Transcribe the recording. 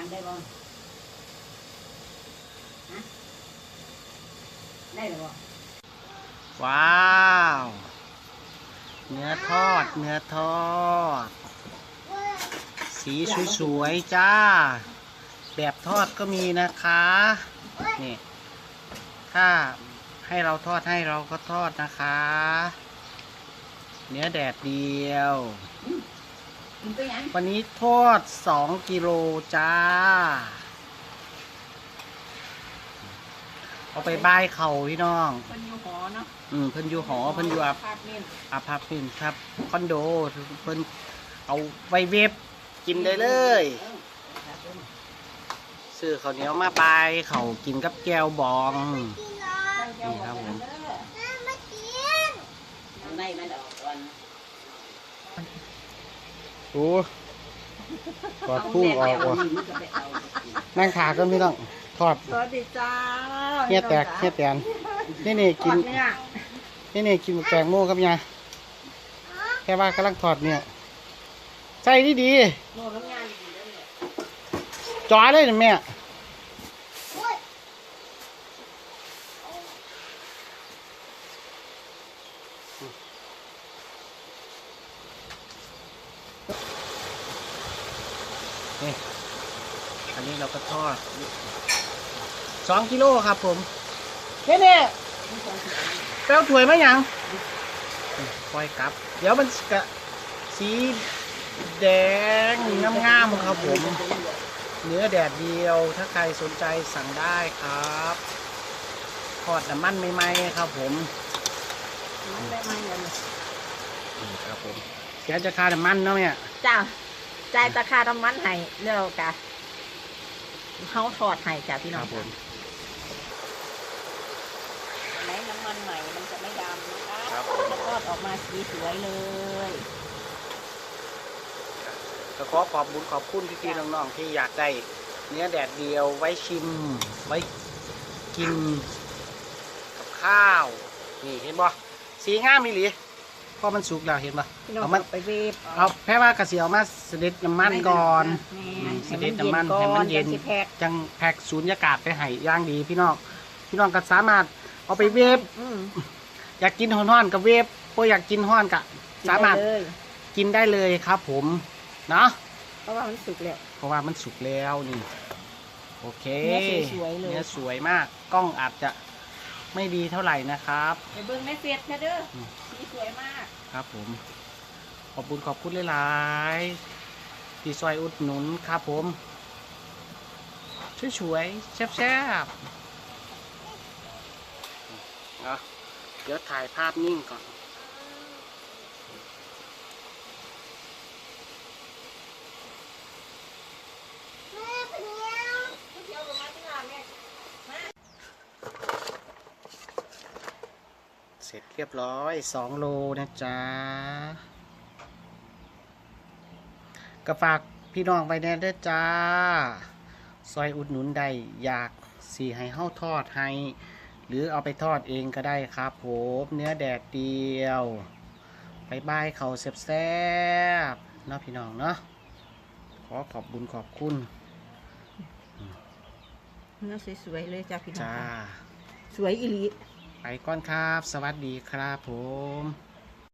ยังได้บ่ได้หรอบ่ว้าว เนื้อทอด เนื้อทอด สีสวยๆจ้า แบบทอดก็มีนะคะ นี่ ถ้าให้เราทอดให้เราก็ทอดนะคะ เนื้อแดดเดียว กินไปยังวันนี้ทอด2กิโลจ้า เอาไปบ้ายเขาพี่น้อง คนอยู่หอเนาะอืมเพิ่นอยู่หอเพิ่นอยู่อาพาร์ตเมนต์อาพาร์ตเมนต์ครับ คอนโดเพิ่นเอาไว้เวฟกินได้เลยเออครับผมซื้อข้าวเหนียวมาปลายเขากินกับแก้วบองตั้งแก้วนี่ครับผม เด้อเอาในมันออกก่อน โอ้กอดพุ่งออกเาว่ะแม่ไปเามันก็ไปเอานั่งขากันพี่น้องทอดสวัสดีจ้าเฮียแตกเฮียแตนนี่นี่กิกินนเนี่ยนี่นี่กินแตงโมครับยายแค่ว่ากำลังทอดเนี่ยใส่ดีดีโม่กับงานดีเด้อๆจ่อเลยนะแม่ นี่อันนี้เราก็ทอดสองกิโลครับผมแค่นี้แป้วถ้วยไหมยังปล่อยกลับ เดี๋ยวมันกะสีแดงงามๆครับผม เนื้อแดดเดียว ถ้าใครสนใจสั่งได้ครับทอดน้ำมันใหม่ๆครับผมมันได้มาเงินนี่ครับผมเสียจะค่าน้ำมันเนาะเนี่ยจ้า จ่ายราคาน้ำมันให้เร็วกะเขาถอดให้จ้ะพี่คน้อรังบผมไหนน้ำมันใหม่มันจะไม่ดำนะคะครับผมจะทอดออกมาสีสวยเลยก็ขอขอบบุญขอบคุณพี่ๆน้องๆที่อยากได้เนื้อแดดเดียวไว้ชิม ไว้กิน กับข้าว นี่เห็นบ่สีงามมีหลี พอมันสุกแล้วเห็นบ่พี่น้องเอามันไปเวฟเอาแค่ว่ากระเสียวมาเสด็จน้ำมันก่อน แม่อืมให้เสด็มัจนน้ำเย็มันนก่อนให้มันเย็นจังสิแพ็คจังแพ็กศูนยากาศไปให้อย่างดีพี่น้องพี่น้องก็สามารถเอาไปเวฟอืมอยากกินฮ้อนๆกับเวฟพออยากกินฮ้อนก็สามารถกินได้เลยกินได้เลยครับ ผมเนาะเพราะว่ามันสุกแล้ว เพราะว่ามันสุกแล้วนี่ โอเคเนื้อสวยๆเลย เนื้อสวยมากกล้องอาจจะไม่ดีเท่าไหร่นะครับ ไปเบิ่งในเฟซนะเด้ออม สีสวยมาก ครับผม ขอบคุณขอบคุณหลายๆที่ซอยอุดหนุนครับผมช่วยๆแซ่บๆเนาะเดี๋ยวถ่ายภาพนิ่งก่อน เสร็จเรียบร้อยสองโลนะจ๊ะก็ฝากพี่น้องไปแน่เด้อจ้า ซอยอุดหนุนได้อยากสีให้เฮ้าทอดให้ หรือเอาไปทอดเองก็ได้ครับผมเนื้อแดดเดียวไปบายเขาแซ่บๆเนาะพี่น้องเนาะขอขอบบุญขอบคุณเนื้อสวยๆเลยจ้ะพี่น้องจ้าสวยอีหลี ไปก่อนครับ สวัสดีครับผม